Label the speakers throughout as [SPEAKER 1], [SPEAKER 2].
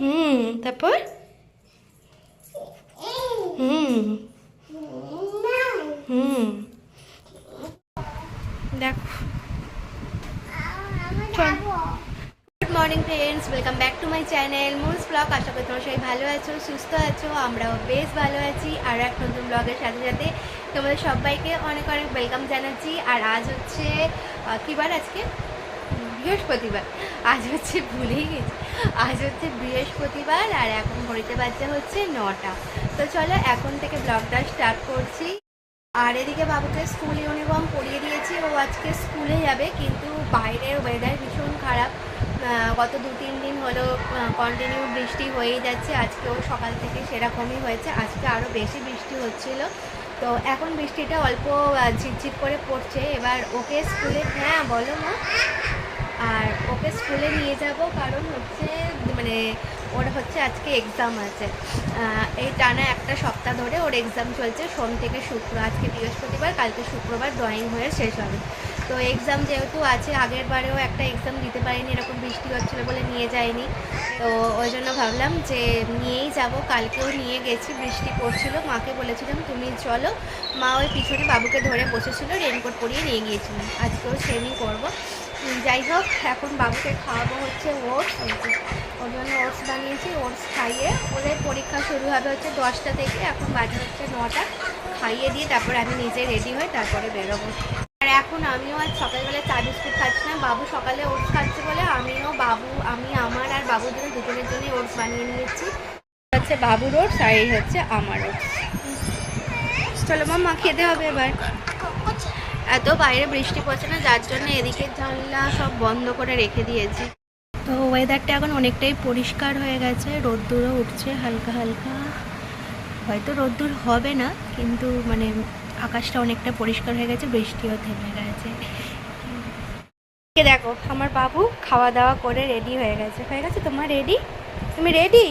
[SPEAKER 1] হুম, তারপর? হুম। দেখো। Good morning friends welcome back to my channel Mul's vlog আশা করি তোমরা সবাই ভালো আছো, সুস্থ আছো, আমরাও বেশ ভালো আছি। আর এক নতুন ব্লগের সাথে সাথে তোমাদের সবাইকে অনেক অনেক ওয়েলকাম জানাচ্ছি। আর আজ হচ্ছে কী বার আজকে? বৃহস্পতিবার। আজ হচ্ছে ভুলেই গেছি। আজ হচ্ছে বৃহস্পতিবার আর এখন ঘড়িতে বাজছে হচ্ছে নটা। তো চলো এখন থেকে ব্লগটা স্টার্ট করছি। আর এদিকে বাবুকে স্কুল ইউনিফর্ম পরিয়ে দিয়েছি। ও আজকে স্কুলে যাবে, কিন্তু বাইরের ওয়েদার ভীষণ খারাপ। গত দু তিন দিন হলো কন্টিনিউ বৃষ্টি হয়েই যাচ্ছে। আজকেও সকাল থেকে সেরকমই হয়েছে। আজকে আরও বেশি বৃষ্টি হচ্ছিল। তো এখন বৃষ্টিটা অল্প ঝিপঝিপ করে পড়ছে। এবার ওকে স্কুলে হ্যাঁ বলো মা। আর ওকে স্কুলে নিয়ে যাব কারণ হচ্ছে মানে ওর হচ্ছে আজকে এক্সাম আছে। এই টানা একটা সপ্তাহ ধরে ওর এক্সাম চলছে, সোম থেকে শুক্র, আজকে বৃহস্পতিবার, কালকে শুক্রবার ড্রয়িং হয়ে শেষ হবে। তো এক্সাম যেহেতু আছে, আগের বারেও একটা এক্সাম দিতে পারিনি, এরকম বৃষ্টি হচ্ছিল বলে নিয়ে যায়নি। তো ওই জন্য ভাবলাম যে নিয়েই যাব, কালকেও নিয়ে গেছি, বৃষ্টি পড়ছিল, মাকে বলেছিলাম, তুমি চলো। মা ওই পিছনে বাবুকে ধরে বসেছিল রেনকোট পরিয়ে নিয়ে গিয়েছিলাম। আজকেও সেমই করব যাই হোক, এখন বাবুকে খাওয়াবো হচ্ছে ওটস ওর জন্য ওটস বানিয়েছি ওটস খাইয়ে ওদের পরীক্ষা শুরু হবে হচ্ছে দশটা থেকে, এখন বাজে হচ্ছে নটা। খাইয়ে দিয়ে তারপর আমি নিজে রেডি হয়ে তারপরে বেরোবো। আর এখন আমিও আজ সকালবেলা চা বিস্কুট খাচ্ছি না, বাবু সকালে ওটস খাচ্ছে বলে আমিও বাবু, আমি, আমার আর বাবুর জন্য দুজনের জন্যই ওটস বানিয়ে নিয়েছি। হচ্ছে বাবুর ওটস আর এই হচ্ছে আমার ওটস চলো মা খেতে হবে এবার। এত বাইরে বৃষ্টি পড়ছে না, যার জন্য এদিকে জানলা সব বন্ধ করে রেখে দিয়েছি। তো ওয়েদারটা এখন অনেকটাই পরিষ্কার হয়ে গেছে, রোদ্দুরও উঠছে হালকা হালকা। হয়তো রোদ্দুর হবে না, কিন্তু মানে আকাশটা অনেকটা পরিষ্কার হয়ে গেছে, বৃষ্টিও থেমে গেছে। দেখো, আমার বাবু খাওয়া দাওয়া করে রেডি হয়ে গেছে। হয়ে গেছে তোমার রেডি তুমি রেডি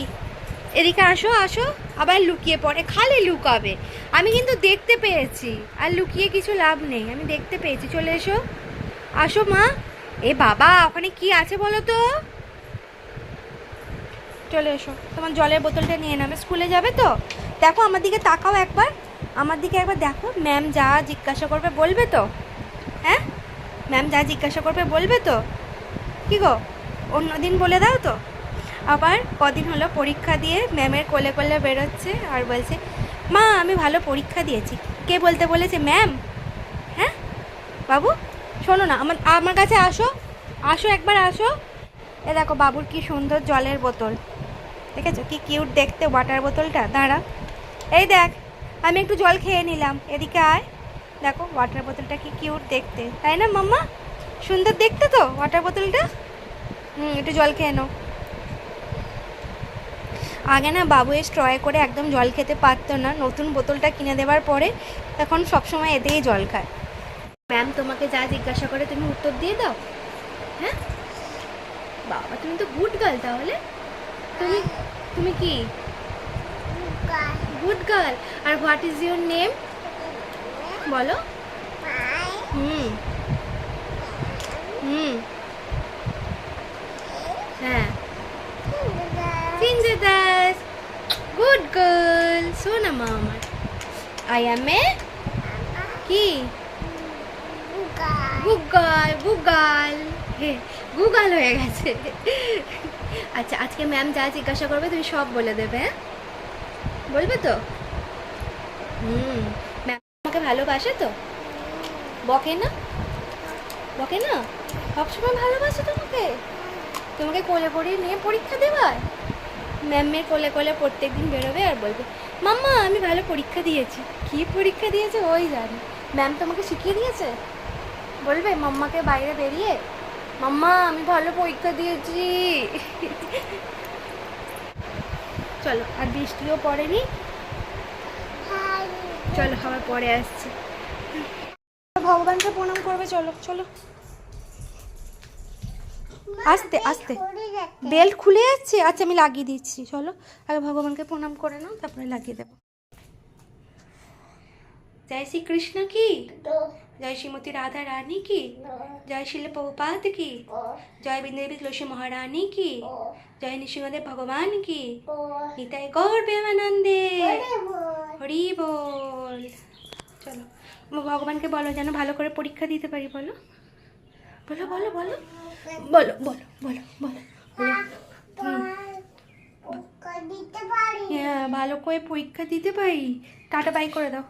[SPEAKER 1] এদিকে আসো আসো। আবার লুকিয়ে পড়ে, খালি লুকাবে। আমি কিন্তু দেখতে পেয়েছি, আর লুকিয়ে কিছু লাভ নেই, আমি দেখতে পেয়েছি। চলে এসো। আসো মা। এ বাবা, ওখানে কি আছে বলো তো? চলে এসো। তোমার জলের বোতলটা নিয়ে নামে স্কুলে যাবে তো? দেখো, আমার দিকে তাকাও একবার। আমার দিকে একবার দেখো। ম্যাম যা জিজ্ঞাসা করবে বলবে তো? হ্যাঁ? ম্যাম যা জিজ্ঞাসা করবে বলবে তো? কি গো? অন্য দিন বলে দাও তো? আবার কদিন হলো পরীক্ষা দিয়ে ম্যামের কোলে কোলে বেরোচ্ছে আর বলছে, মা, আমি ভালো পরীক্ষা দিয়েছি। কে বলতে বলেছে? ম্যাম? হ্যাঁ? বাবু, শোনো না, আমার আমার কাছে আসো। আসো, একবার আসো। এ দেখো বাবুর কি সুন্দর জলের বোতল। দেখেছ কি কিউট দেখতে ওয়াটার বোতলটা? দাঁড়া। এই দেখ, আমি একটু জল খেয়ে নিলাম। এদিকে আয়। দেখো ওয়াটার বোতলটা কি কিউট দেখতে। তাই না মাম্মা? সুন্দর দেখতে তো ওয়াটার বোতলটা? হুম, একটু জল খেয়ে নাও। আগে না বাবু এই স্ট্রয়ে করে একদম জল খেতে পারতো না। নতুন বোতলটা কিনে দেওয়ার পরে এখন সবসময় এতেই জল খায়। ম্যাম তোমাকে যা জিজ্ঞাসা করে তুমি উত্তর দিয়ে দাও। হ্যাঁ? বাবা তুমি তো গুড গার্ল তাহলে। তুমি তুমি কি? গুড গার্ল আর হোয়াট ইজ ইউর নেম বলো। হুম। হুম। হ্যাঁ। Finger দাস গুড গার্ল শোনা মা আমার। আই এম এ কি? গুগল হে গুগল হয়ে গেছে। আচ্ছা আজকে ম্যাম যা জিজ্ঞাসা করবে তুমি সব বলে দেবে হ্যাঁ? বলবে তো? হুম। ম্যাম আমাকে ভালোবাসে তো? বকে না? বকে না? সবসময় ভালোবাসে তোমাকে? তোমাকে কোলে করে নিয়ে পরীক্ষা দেবার? ম্যামের কোলে কোলে প্রত্যেক দিন বেরোবে আর বলবে, মাম্মা, আমি ভালো পরীক্ষা দিয়েছি। কি পরীক্ষা দিয়েছে ওই জানে। ম্যাম তোমাকে শিখিয়ে দিয়েছে? বলবে, মাম্মাকে বাইরে বেরিয়ে মাম্মা, আমি ভালো পরীক্ষা দিয়েছি। চলো, আর বৃষ্টিও পড়েনি। চলো, আবার পরে আসছি। ভগবানকে প্রণাম করবে, চলো চলো। আস্তে আস্তে। বেল্ট খুলে যাচ্ছে। আচ্ছা আমি লাগিয়ে দিচ্ছি, চলো। আগে ভগবানকে প্রণাম করে নাও, তারপরে লাগিয়ে দেবো। জয় শ্রী কৃষ্ণ কি জয় শ্রীমতী রাধা রানী কি জয় শিল প্রভুপাত কি জয় বিন্দেবী তুলসী মহারানী কি জয় নৃসিংহদেব ভগবান কি নিতাই গৌর প্রেমানন্দে হরি বল চলো ভগবানকে বলো যেন ভালো করে পরীক্ষা দিতে পারি বলো। বলো বলো বলো। বলো বলো বলো বলো। হুম। হ্যাঁ ভালো করে পরীক্ষা দিতে পারি। টাটা বাই করে দাও।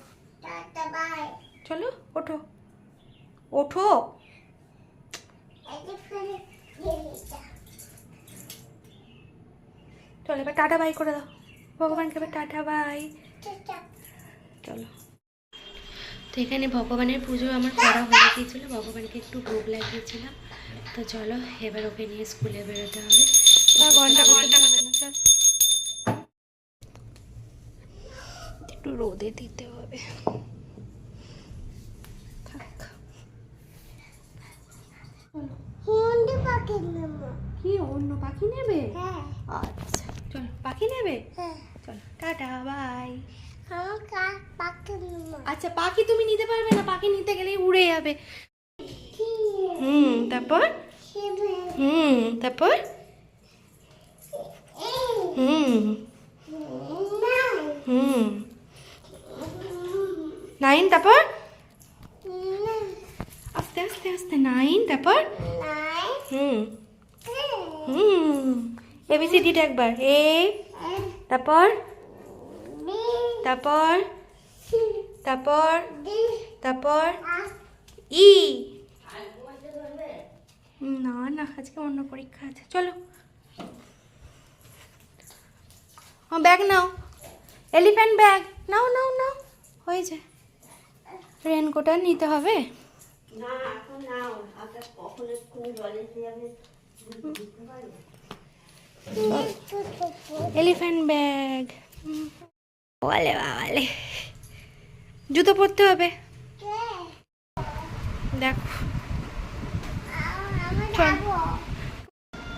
[SPEAKER 1] চলো ওঠো। ওঠো। চলো এবার টাটা বাই করে দাও। ভগবানকে এবার টাটা বাই। চলো। তো এখানে ভগবানের পুজো আমার করা হয়ে গিয়েছিল ভগবানকে একটু ভোগ লাগিয়েছিলাম। তো চলো এবার ওকে নিয়ে স্কুলে বেরোতে হবে। ঘণ্টা ঘণ্টা একটু রোদে দিতে হবে থাক
[SPEAKER 2] হিন্দি পাখি নেব
[SPEAKER 1] কি অন্য পাখি নেবে?
[SPEAKER 2] হ্যাঁ।
[SPEAKER 1] আচ্ছা চলো পাখি নেবে?
[SPEAKER 2] হ্যাঁ।
[SPEAKER 1] চলো টাটা বাই। আচ্ছা পাখি তুমি নিতে পারবে না পাখি নিতে গেলেই উড়ে যাবে। হুম তারপর? হুম তারপর? হুম। হুম। নাইন তারপর? আস্তে আস্তে আস্তে নাইন তারপর? হুম। হুম, এবিসিডিটা একবার, এ, তারপর তারপর তারপর তারপর, ই। না না, আজকে অন্য পরীক্ষা আছে, চলো। ব্যাগ নাও, এলিফ্যান্ট ব্যাগ, নাও নাও নাও, হয়ে যায়। রেনকোট আর নিতে হবে? এলিফ্যান্ট ব্যাগ বলে বাবালে জুতো পরতে হবে। দেখো।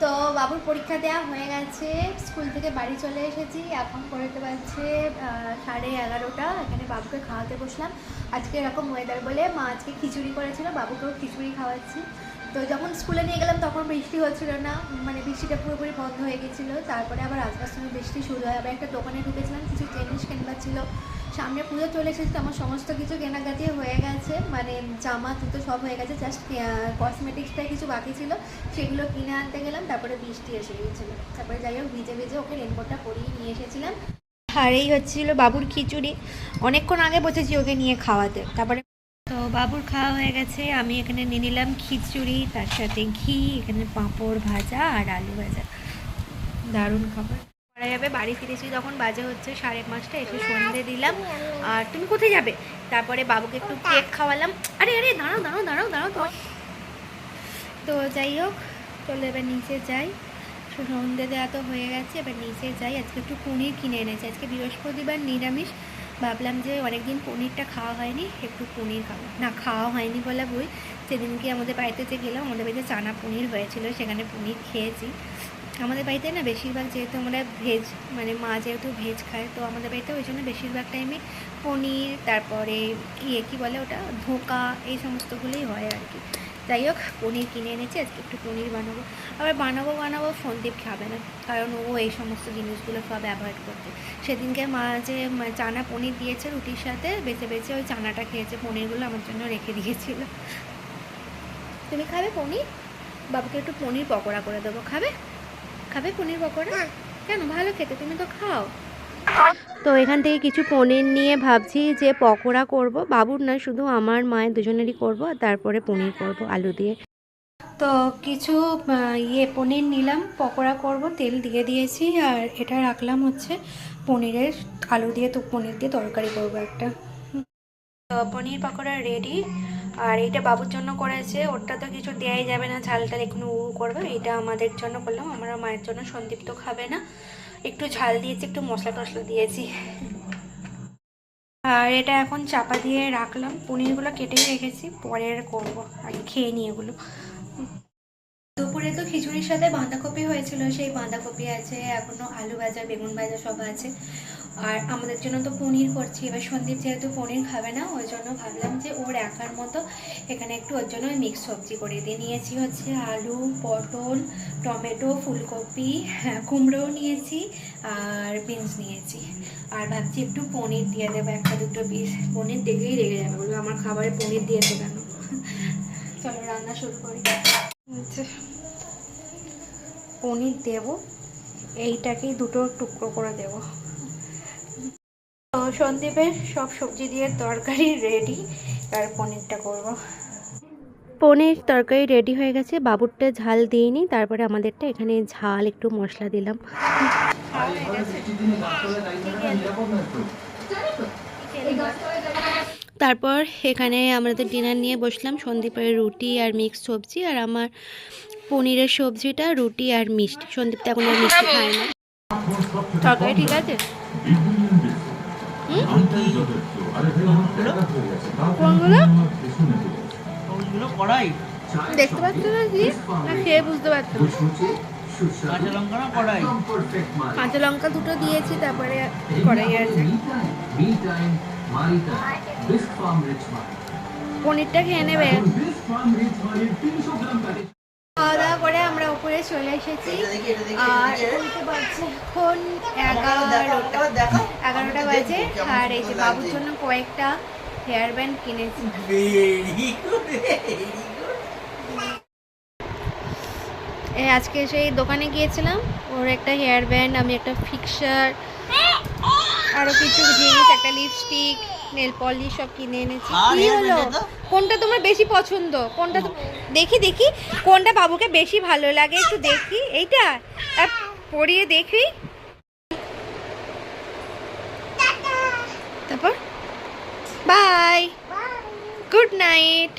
[SPEAKER 1] তো বাবুর পরীক্ষা দেওয়া হয়ে গেছে। স্কুল থেকে বাড়ি চলে এসেছি। এখন করতে পারছে সাড়ে এগারোটা। এখানে বাবুকে খাওয়াতে বসলাম। আজকে এরকম ওয়েদার বলে মা আজকে খিচুড়ি করেছিল। বাবুকেও খিচুড়ি খাওয়াচ্ছি। তো যখন স্কুলে নিয়ে গেলাম, তখন বৃষ্টি হচ্ছিল না। মানে বৃষ্টিটা পুরোপুরি বন্ধ হয়ে গেছিল। তারপরে আবার আসবার সময় বৃষ্টি শুরু হয়। আবার একটা দোকানে ঢুকেছিলাম, কিছু জিনিস কেনবার ছিল। সামনে পুজো চলে এসেছে, আমার সমস্ত কিছু কেনাকাটি হয়ে গেছে। মানে জামা, জুতো সব হয়ে গেছে। জাস্ট কসমেটিক্সটাই কিছু বাকি ছিল। সেগুলো কিনে আনতে গেলাম। তারপরে বৃষ্টি এসে গিয়েছিল তারপরে যাই হোক, ভিজে ভিজে ওকে রেনকোটটা পরিয়ে নিয়ে এসেছিলাম। আর এই হচ্ছিল বাবুর খিচুড়ি। অনেকক্ষণ আগে বসেছি ওকে নিয়ে খাওয়াতে। তারপরে তো বাবুর খাওয়া হয়ে গেছে। আমি এখানে নিয়ে নিলাম খিচুড়ি, তার সাথে ঘি, এখানে পাঁপড় ভাজা আর আলু ভাজা। দারুণ খাবার। করা যাবে, বাড়ি ফিরেছি যখন, বাজে হচ্ছে সাড়ে পাঁচটা, এসে সন্ধে দিলাম। আর তুমি কোথায় যাবে? তারপরে বাবুকে একটু কেক খাওয়ালাম। আরে আরে, দাঁড়াও দাঁড়াও দাঁড়াও দাঁড়াও তো তো যাই হোক, চলো এবার নিচে যাই। সন্ধে দেওয়া তো হয়ে গেছে, এবার নিচে যাই। আজকে একটু পনির কিনে এনেছি। আজকে বৃহস্পতিবার নিরামিষ। ভাবলাম যে অনেকদিন পনিরটা খাওয়া হয়নি, একটু পনির খাব। না, খাওয়া হয়নি বলে বই সেদিনকে আমাদের বাড়িতে যে গেলাম, আমাদের বাড়িতে চানা পনির হয়েছিল, সেখানে পনির খেয়েছি। আমাদের বাড়িতে না বেশিরভাগ যেহেতু আমরা ভেজ মানে মা যেহেতু ভেজ খায়, তো আমাদের বাড়িতে ওই জন্য বেশিরভাগ টাইমে পনির, তারপরে ইয়ে কী বলে ওটা? ধোকা, এই সমস্তগুলোই হয় আর কি। যাই হোক পনির কিনে এনেছি আজকে একটু পনির বানাবো। আবার বানাবো বানাবো সন্দীপ খাবে না কারণ ও এই সমস্ত জিনিসগুলো সব অ্যাভয়েড করতে সেদিনকে মা যে চানা পনির দিয়েছে রুটির সাথে বেছে বেছে ওই চানাটা খেয়েছে পনিরগুলো আমার জন্য রেখে দিয়েছিল। তুমি খাবে পনির? বাবুকে একটু পনির পকোড়া করে দেবো খাবে? খাবে পনির পকোড়া? কেন? ভালো খেতে তুমি তো খাও। তো এখান থেকে কিছু পনির নিয়ে ভাবছি যে পকোড়া করব। বাবুর না, শুধু আমার, মায়ের দুজনেরই করব আর তারপরে পনির করব আলু দিয়ে। তো কিছু ইয়ে পনির নিলাম, পকোড়া করব, তেল দিয়ে দিয়েছি আর এটা রাখলাম হচ্ছে পনিরের আলু দিয়ে, তো পনির দিয়ে তরকারি করব একটা। তো পনির পকোড়া রেডি আর এটা বাবুর জন্য করেছে, ওরটা তো কিছু দেওয়াই যাবে না ঝাল টাল এখনও উ করবে এটা আমাদের জন্য করলাম, আমার মায়ের জন্য সন্দীপ তো খাবে না। একটু ঝাল দিয়েছি, একটু মশলা টশলা দিয়েছি। আর এটা এখন চাপা দিয়ে রাখলাম। পনিরগুলো কেটেই রেখেছি পরের করব। আর খেয়ে নিয়ে এগুলো। দুপুরে তো খিচুড়ির সাথে বাঁধাকপি হয়েছিল সেই বাঁধাকপি আছে এখনও আলু ভাজা বেগুন ভাজা সব আছে। আর আমাদের জন্য তো পনির করছি এবার সন্দীপ যেহেতু পনির খাবে না ওই জন্য ভাবলাম যে ওর একার মতো এখানে একটু ওর জন্য মিক্স সবজি করে দিয়ে নিয়েছি হচ্ছে আলু পটল টমেটো ফুলকপি হ্যাঁ, কুমড়োও নিয়েছি আর বিনস নিয়েছি। আর ভাবছি একটু পনির দিয়ে দেবো একটা দুটো পিস পনির দেখলেই রেগে যাবে বলবে আমার খাবারে পনির দিয়েছে কেন চলো রান্না শুরু করি। পনির দেব এইটাকেই দুটো টুকরো করে দেব। তো সন্দীপের সব সবজি দিয়ে তরকারি রেডি আর পনিরটা করব। পনির তরকারি রেডি হয়ে গেছে বাবুরটা ঝাল দিইনি তারপরে আমাদেরটা এখানে ঝাল একটু মশলা দিলাম। তারপর এখানে আমাদের ডিনার নিয়ে বসলাম সন্দীপের রুটি আর মিক্স সবজি আর আমার পনিরের সবজিটা রুটি আর মিষ্টি। সন্দীপ তো এখন আর মিষ্টি খায় না। তরকারি ঠিক আছে? দেখতে পাচ্ছ না কি? না খেয়ে বুঝতে পারছ
[SPEAKER 3] কাঁচা লঙ্কা
[SPEAKER 1] দুটো দিয়েছি তারপরে কড়াই আছে। পনিরটা খেয়ে নেবে? খাওয়া দাওয়া করে আমরা উপরে চলে এসেছি। আর বলতে পারছি এখন এগারোটা এগারোটা বাজে। আর এই যে বাবুর জন্য কয়েকটা হেয়ার ব্যান্ড কিনেছি। এই আজকে সেই দোকানে গিয়েছিলাম। ওর একটা হেয়ার ব্যান্ড আমি একটা ফিক্সার আরও কিছু জিনিস একটা লিপস্টিক নেল পলিশ সব কিনে এনেছি।
[SPEAKER 3] আর
[SPEAKER 1] কি হলো? কোনটা তোমার বেশি পছন্দ? কোনটা তো- দেখি দেখি কোনটা বাবুকে বেশি ভালো লাগে একটু দেখি। এইটা? আর পরিয়ে দেখি। তারপর? Bye good night